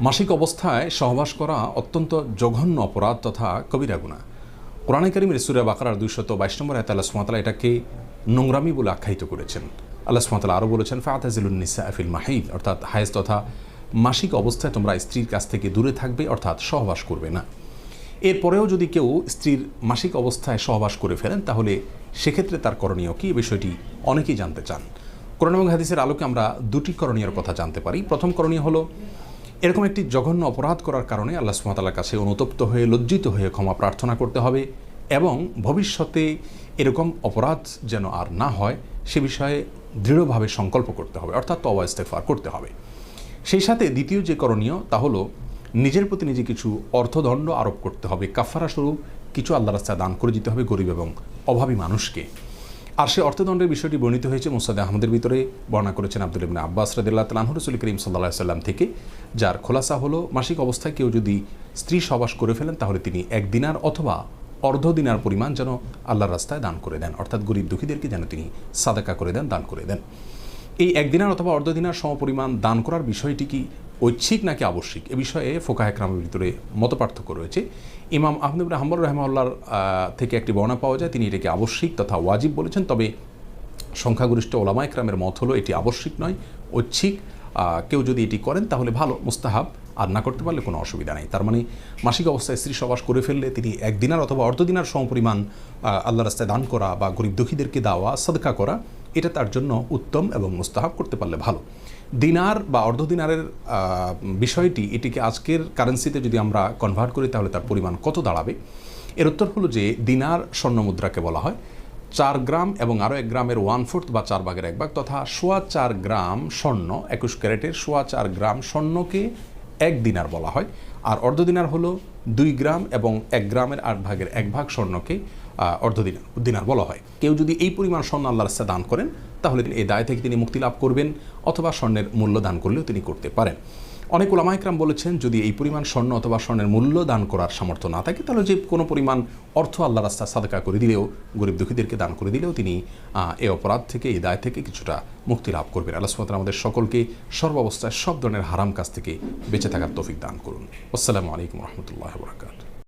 মাসিক অবস্থায় সহবাস করা অত্যন্ত জঘন্য অপরাধ তথা কবিরা গুণা। কোরআনে কারিমের সুরা বাকারার দুইশত বাইশ নম্বর আয়ত আল্লাহ সুমাতালা এটাকে নোংরামি বলে আখ্যায়িত করেছেন। আল্লাহ সুমাতালা আরও বলেছেন ফাতাজিলুন্নিসা আফিল মাহিদ অর্থাৎ হায়েজ তথা মাসিক অবস্থায় তোমরা স্ত্রীর কাছ থেকে দূরে থাকবে, অর্থাৎ সহবাস করবে না। এরপরেও যদি কেউ স্ত্রীর মাসিক অবস্থায় সহবাস করে ফেলেন, তাহলে সেক্ষেত্রে তার করণীয় কী? বিষয়টি অনেকেই জানতে চান। কোরআন এবং হাদিসের আলোকে আমরা দুটি করণীয়র কথা জানতে পারি। প্রথম করণীয় হলো এরকম একটি জঘন্য অপরাধ করার কারণে আল্লাহ সুমাতালার কাছে অনুতপ্ত হয়ে লজ্জিত হয়ে ক্ষমা প্রার্থনা করতে হবে এবং ভবিষ্যতে এরকম অপরাধ যেন আর না হয়, সে বিষয়ে দৃঢ়ভাবে সংকল্প করতে হবে, অর্থাৎ তওয়া ইস্তেফার করতে হবে। সেই সাথে দ্বিতীয় যে করণীয় তা হলো নিজের প্রতি নিজে কিছু অর্থদণ্ড আরোপ করতে হবে। কাফারা স্বরূপ কিছু আল্লাহ রাস্তায় দান করে দিতে হবে গরিব এবং অভাবী মানুষকে। আর সে অর্থদণ্ডের বিষয়টি বর্ণিত হয়েছে মুসাদ আহমদের ভিতরে। বর্ণনা করেছেন আব্দুল ইবনে আব্বাস রাদিল্লাহ তালাহ রসুল করিম সাল্লাহ সাল্লাম থেকে, যার খোলাসা হলো মাসিক অবস্থায় কেউ যদি স্ত্রী সবাস করে ফেলেন, তাহলে তিনি এক দিনার অথবা অর্ধ দিনার পরিমাণ যেন আল্লাহর রাস্তায় দান করে দেন। অর্থাৎ গরিব দুঃখীদেরকে যেন তিনি সাদাকা করে দেন, দান করে দেন। এই একদিনার অথবা অর্ধ দিনার সমপরিমাণ দান করার বিষয়টি কি ঐচ্ছিক নাকি আবশ্যিক? এ বিষয়ে ফোকা একরামের ভিতরে মতপার্থক্য রয়েছে। ইমাম আহমদ হাম্বর রহমাল্লার থেকে একটি বর্ণনা পাওয়া যায়। তিনি এটাকে আবশ্যিক তথা ওয়াজিব বলেছেন। তবে সংখ্যাগরিষ্ঠ ওলামা একরামের মত হলো এটি আবশ্যিক নয়, ঐচ্ছিক। কেউ যদি এটি করেন তাহলে ভালো, মুস্তাহাব। আর না করতে পারলে কোনো অসুবিধা নেই। তার মানে মাসিক অবস্থায় স্ত্রী সবাস করে ফেললে তিনি একদিনার অথবা অর্ধদিনার সমপরিমাণ আল্লাহ রাস্তায় দান করা বা গরিব দুঃখীদেরকে দেওয়া, সদকা করা এটা তার জন্য উত্তম এবং মুস্তাহাব করতে পারলে ভালো। দিনার বা অর্ধ দিনারের বিষয়টি এটিকে আজকের কারেন্সিতে যদি আমরা কনভার্ট করি তাহলে তার পরিমাণ কত দাঁড়াবে? এর উত্তর হলো যে দিনার স্বর্ণ মুদ্রাকে বলা হয়। চার গ্রাম এবং আরও এক গ্রামের ওয়ান ফোর্থ বা চার ভাগের এক ভাগ তথা সোয়া চার গ্রাম স্বর্ণ, একুশ ক্যারেটের সোয়া চার গ্রাম স্বর্ণকে এক দিনার বলা হয়। আর অর্ধ দিনার হলো দুই গ্রাম এবং এক গ্রামের আট ভাগের এক ভাগ স্বর্ণকে অর্ধ দিনার দিনার বলা হয়। কেউ যদি এই পরিমাণ স্বর্ণ আল্লাহ রাস্তা দান করেন, তাহলে তিনি এই দায় থেকে তিনি মুক্তি লাভ করবেন অথবা স্বর্ণের মূল্য দান করলেও তিনি করতে পারেন। অনেক ওলামাইকরাম বলেছেন, যদি এই পরিমাণ স্বর্ণ অথবা স্বর্ণের মূল্য দান করার সামর্থ্য না থাকে, তাহলে যে কোনো পরিমাণ অর্থ আল্লাহ রাস্তা সাদকা করে দিলেও, গরিব দুঃখীদেরকে দান করে দিলেও তিনি এই অপরাধ থেকে, এই দায় থেকে কিছুটা মুক্তি লাভ করবেন। আল্লাহ সুবহানাহু আমাদের সকলকে সর্বাবস্থায় সব ধরনের হারাম কাজ থেকে বেঁচে থাকার তৌফিক দান করুন। আসসালামু আলাইকুম রহমতুল্লাহ বরাকাত